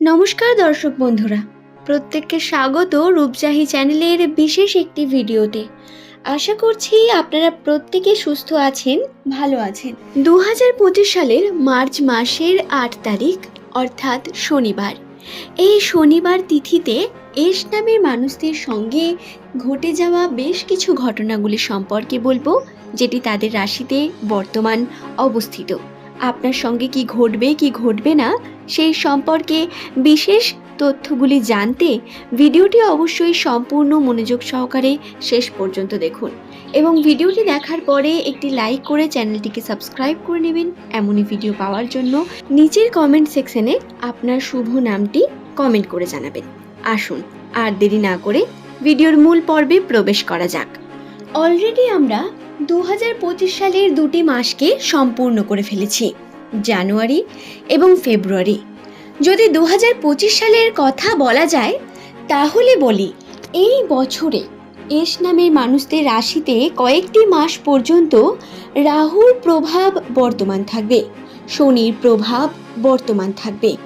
নমস্কার দর্শক বন্ধুরা। প্রত্যেককে স্বাগত রূপজাহি চ্যানেলের বিশেষ একটি ভিডিওতে। আশা করছি আপনারা প্রত্যেকে সুস্থ আছেন, ভালো আছেন। দু হাজার পঁচিশ সালের মার্চ মাসের আট তারিখ, অর্থাৎ শনিবার। এই শনিবার তিথিতে এস নামের মানুষদের সঙ্গে ঘটে যাওয়া বেশ কিছু ঘটনাগুলি সম্পর্কে বলব, যেটি তাদের রাশিতে বর্তমান অবস্থিত। আপনার সঙ্গে কি ঘটবে কি ঘটবে না সেই সম্পর্কে বিশেষ তথ্যগুলি জানতে ভিডিওটি অবশ্যই সম্পূর্ণ মনোযোগ সহকারে শেষ পর্যন্ত দেখুন এবং ভিডিওটি দেখার পরে একটি লাইক করে চ্যানেলটিকে সাবস্ক্রাইব করে নেবেন এমনই ভিডিও পাওয়ার জন্য নিচের কমেন্ট সেকশনে আপনার শুভ নামটি কমেন্ট করে জানাবেন। আসুন, আর দেরি না করে ভিডিওর মূল পর্বে প্রবেশ করা যাক। অলরেডি আমরা দু হাজার পঁচিশ সালের দুটি মাসকে সম্পূর্ণ করে ফেলেছি। জানুয়ারি এবং ফেব্রুয়ারি। যদি দু হাজার পঁচিশ সালের কথা বলা যায়, তাহলে বলি, এই বছরে এস নামের মানুষদের রাশিতে কয়েকটি মাস পর্যন্ত রাহুর প্রভাব বর্তমান থাকবে, শনির প্রভাব বর্তমান থাকবে।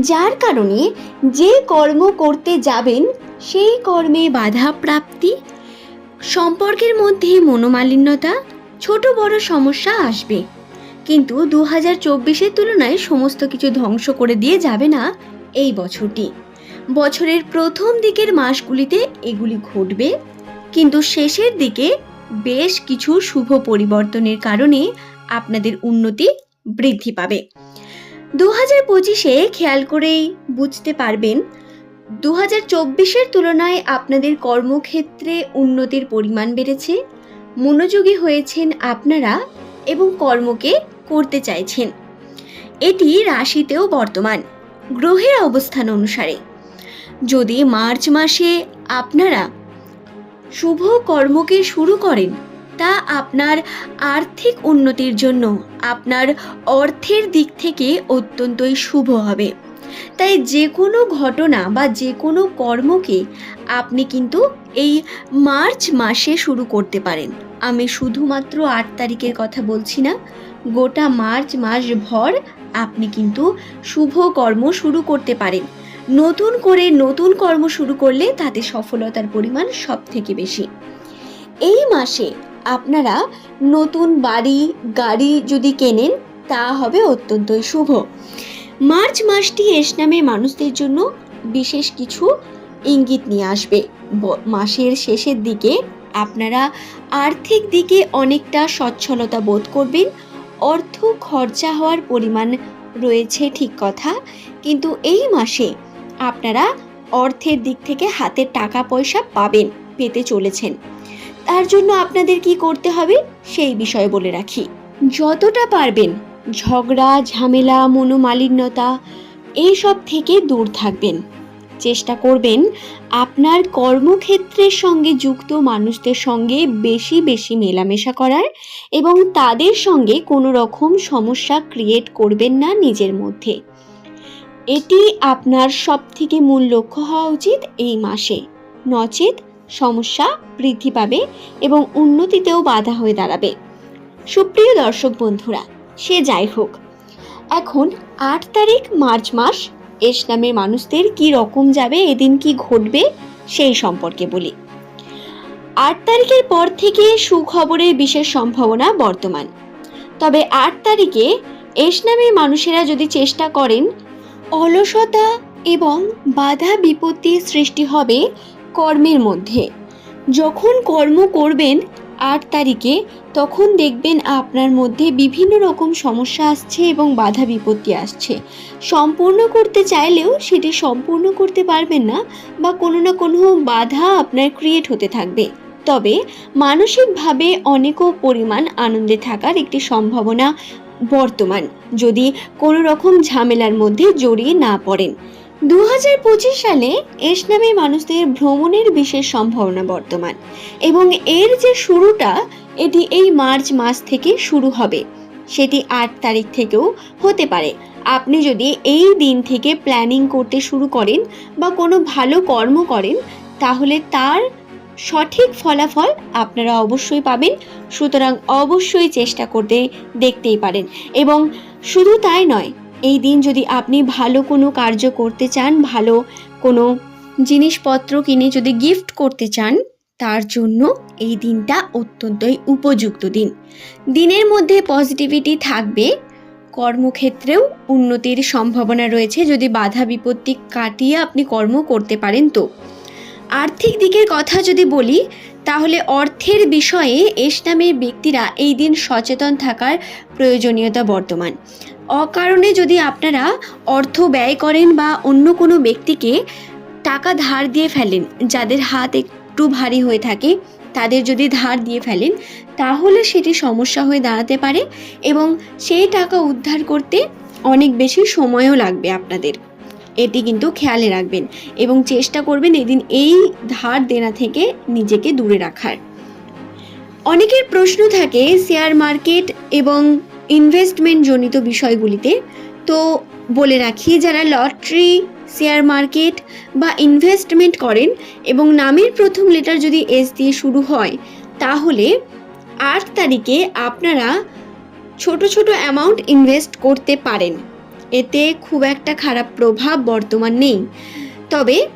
যার কারণে যে কর্ম করতে যাবেন, সেই কর্মে বাধা প্রাপ্তি, সম্পর্কের মধ্যে মনোমালিন্যতা, ছোট বড় সমস্যা আসবে। কিন্তু দু হাজার চব্বিশের তুলনায় সমস্ত কিছু ধ্বংস করে দিয়ে যাবে না এই বছরটি। বছরের প্রথম দিকের মাসগুলিতে এগুলি ঘটবে, কিন্তু শেষের দিকে বেশ কিছু শুভ পরিবর্তনের কারণে আপনাদের উন্নতি বৃদ্ধি পাবে। দু হাজার পঁচিশে খেয়াল করেই বুঝতে পারবেন দু হাজার চব্বিশের তুলনায় আপনাদের কর্মক্ষেত্রে উন্নতির পরিমাণ বেড়েছে, মনোযোগী হয়েছেন আপনারা এবং কর্মকে করতে চাইছেন। এটি রাশিতেও বর্তমান, গ্রহের অবস্থান অনুসারে। যদি মার্চ মাসে আপনারা শুভ কর্মকে শুরু করেন, তা আপনার আর্থিক উন্নতির জন্য আপনার অর্থের দিক থেকে অত্যন্তই শুভ হবে। তাই যে কোনো ঘটনা বা যে কোনো কর্মকে আপনি কিন্তু এই মার্চ মাসে শুরু করতে পারেন। আমি শুধুমাত্র আট তারিখের কথা বলছি না গোটা মার্চ মাস ভর আপনি কিন্তু শুভ কর্ম শুরু করতে পারেন। নতুন করে নতুন কর্ম শুরু করলে তাতে সফলতার পরিমাণ সব থেকে বেশি। এই মাসে আপনারা নতুন বাড়ি, গাড়ি যদি কেনেন, তা হবে অত্যন্তই শুভ। মার্চ মাসটি এস নামে মানুষদের জন্য বিশেষ কিছু ইঙ্গিত নিয়ে আসবে। মাসের শেষের দিকে আপনারা আর্থিক দিকে অনেকটা সচ্ছলতা বোধ করবেন অর্থ খরচা হওয়ার পরিমাণ রয়েছে ঠিক কথা, কিন্তু এই মাসে আপনারা অর্থের দিক থেকে হাতে টাকা পয়সা পাবেন, পেতে চলেছেন। তার জন্য আপনাদের কি করতে হবে সেই বিষয়ে বলে রাখি। যতটা পারবেন, ঝগড়া, ঝামেলা, মনোমালিন্যতা এইসব থেকে দূর থাকবেন। চেষ্টা করবেন আপনার কর্মক্ষেত্রের সঙ্গে যুক্ত মানুষদের সঙ্গে বেশি বেশি মেলামেশা করার এবং তাদের সঙ্গে কোনো রকম সমস্যা ক্রিয়েট করবেন না নিজের মধ্যে। এটি আপনার সব থেকে মূল লক্ষ্য হওয়া উচিত এই মাসে। নচেত সমস্যা বৃদ্ধি পাবে এবং উন্নতিতেও বাধা হয়ে দাঁড়াবে। সুপ্রিয় দর্শক বন্ধুরা, সে যাই হোক, এখন আট তারিখ মার্চ মাস এস নামের মানুষদের কি রকম যাবে, এদিন কি ঘটবে, সেই সম্পর্কে বলি। আট তারিখের পর থেকে সুখবরের বিশেষ সম্ভাবনা বর্তমান। তবে আট তারিখে এস নামের মানুষেরা যদি চেষ্টা করেন, অলসতা এবং বাধা বিপত্তির সৃষ্টি হবে কর্মের মধ্যে। যখন কর্ম করবেন আট তারিখে, তখন দেখবেন আপনার মধ্যে বিভিন্ন রকম সমস্যা আসছে এবং বাধা বিপত্তি আসছে। সম্পূর্ণ করতে চাইলেও সেটি সম্পূর্ণ করতে পারবেন না বা কোনো না কোনো বাধা আপনার ক্রিয়েট হতে থাকবে। তবে মানসিকভাবে অনেকও পরিমাণ আনন্দে থাকার একটি সম্ভাবনা বর্তমান, যদি কোনো রকম ঝামেলার মধ্যে জড়িয়ে না পড়েন। দু হাজার পঁচিশ সালে এস নামে মানুষদের ভ্রমণের বিশেষ সম্ভাবনা বর্তমান এবং এর যে শুরুটা, এটি এই মার্চ মাস থেকে শুরু হবে। সেটি আট তারিখ থেকেও হতে পারে। আপনি যদি এই দিন থেকে প্ল্যানিং করতে শুরু করেন বা কোনো ভালো কর্ম করেন, তাহলে তার সঠিক ফলাফল আপনারা অবশ্যই পাবেন। সুতরাং অবশ্যই চেষ্টা করতে দেখতেই পারেন। এবং শুধু তাই নয় এই দিন যদি আপনি ভালো কোনো কার্য করতে চান, ভালো কোনো জিনিসপত্র কিনে যদি গিফট করতে চান, তার জন্য এই দিনটা অত্যন্তই উপযুক্ত দিন। দিনের মধ্যে পজিটিভিটি থাকবে, কর্মক্ষেত্রেও উন্নতির সম্ভাবনা রয়েছে যদি বাধা বিপত্তি কাটিয়ে আপনি কর্ম করতে পারেন তো। আর্থিক দিকের কথা যদি বলি, তাহলে অর্থের বিষয়ে এস নামের ব্যক্তিরা এই দিন সচেতন থাকার প্রয়োজনীয়তা বর্তমান। অকারণে যদি আপনারা অর্থ ব্যয় করেন বা অন্য কোনো ব্যক্তিকে টাকা ধার দিয়ে ফেলেন, যাদের হাত একটু ভারী হয়ে থাকে, তাদের যদি ধার দিয়ে ফেলেন, তাহলে সেটি সমস্যা হয়ে দাঁড়াতে পারে এবং সেই টাকা উদ্ধার করতে অনেক বেশি সময়ও লাগবে আপনাদের। এটি কিন্তু খেয়ালে রাখবেন এবং চেষ্টা করবেন এদিন এই ধার দেনা থেকে নিজেকে দূরে রাখার। অনেকের প্রশ্ন থাকে, শেয়ার মার্কেট এবং ইনভেস্টমেন্ট জনিত বিষয়গুলিতে। তো বলে রাখি, যারা লটারি শেয়ার মার্কেট বা ইনভেস্টমেন্ট করেন এবং নামের প্রথম লেটার যদি এস দিয়ে শুরু হয়, তাহলে আট তারিখে আপনারা ছোট ছোট অ্যামাউন্ট ইনভেস্ট করতে পারেন। এতে খুব একটা খারাপ প্রভাব বর্তমান নেই। তবে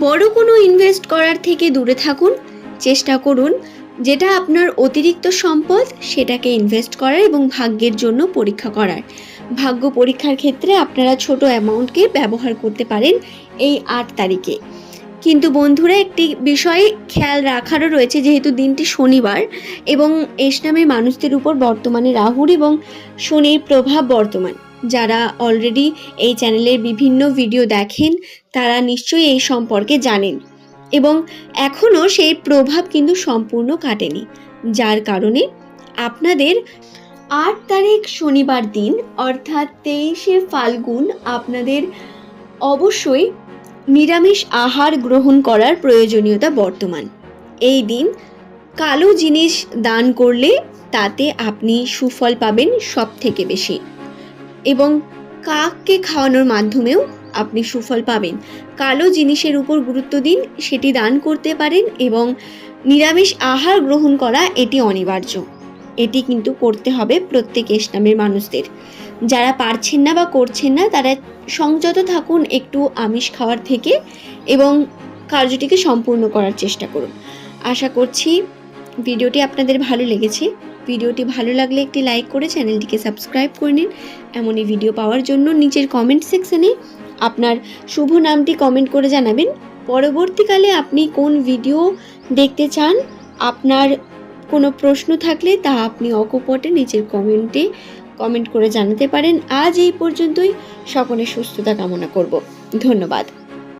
বড় কোনো ইনভেস্ট করার থেকে দূরে থাকুন, চেষ্টা করুন। যেটা আপনার অতিরিক্ত সম্পদ সেটাকে ইনভেস্ট করার এবং ভাগ্যের জন্য পরীক্ষা করার। ভাগ্য পরীক্ষার ক্ষেত্রে আপনারা ছোট অ্যামাউন্টকে ব্যবহার করতে পারেন এই আট তারিখে। কিন্তু বন্ধুরা, একটি বিষয় খেয়াল রাখারও রয়েছে, যেহেতু দিনটি শনিবার এবং এস নামের মানুষদের উপর বর্তমানে রাহুর এবং শনির প্রভাব বর্তমান। যারা অলরেডি এই চ্যানেলের বিভিন্ন ভিডিও দেখেন, তারা নিশ্চয়ই এই সম্পর্কে জানেন। এবং এখনও সেই প্রভাব কিন্তু সম্পূর্ণ কাটেনি, যার কারণে আপনাদের আট তারিখ শনিবার দিন, অর্থাৎ তেইশে ফাল্গুন, আপনাদের অবশ্যই নিরামিষ আহার গ্রহণ করার প্রয়োজনীয়তা বর্তমান। এই দিন কালো জিনিস দান করলে তাতে আপনি সুফল পাবেন সব থেকে বেশি। এবং কাককে খাওয়ানোর মাধ্যমেও আপনি সুফল পাবেন। কালো জিনিসের উপর গুরুত্ব দিন, সেটি দান করতে পারেন এবং নিরামিষ আহার গ্রহণ করা এটি অনিবার্য। এটি কিন্তু করতে হবে প্রত্যেক ইসলামের মানুষদের। যারা পারছেন না বা করছেন না, তারা সংযত থাকুন একটু আমিষ খাওয়ার থেকে এবং কার্যটিকে সম্পূর্ণ করার চেষ্টা করুন। আশা করছি ভিডিওটি আপনাদের ভালো লেগেছে। ভিডিওটি ভালো লাগলে একটি লাইক করে চ্যানেলটিকে সাবস্ক্রাইব করে নিন। এমনই ভিডিও পাওয়ার জন্য নিচের কমেন্ট সেকশনে আপনার শুভ নামটি কমেন্ট করে জানাবেন। পরবর্তীকালে আপনি কোন ভিডিও দেখতে চান, আপনার কোনো প্রশ্ন থাকলে তা আপনি অকপটে নিচের কমেন্টে কমেন্ট করে জানাতে পারেন। আজ এই পর্যন্তই। সকলের সুস্থতা কামনা করব। ধন্যবাদ।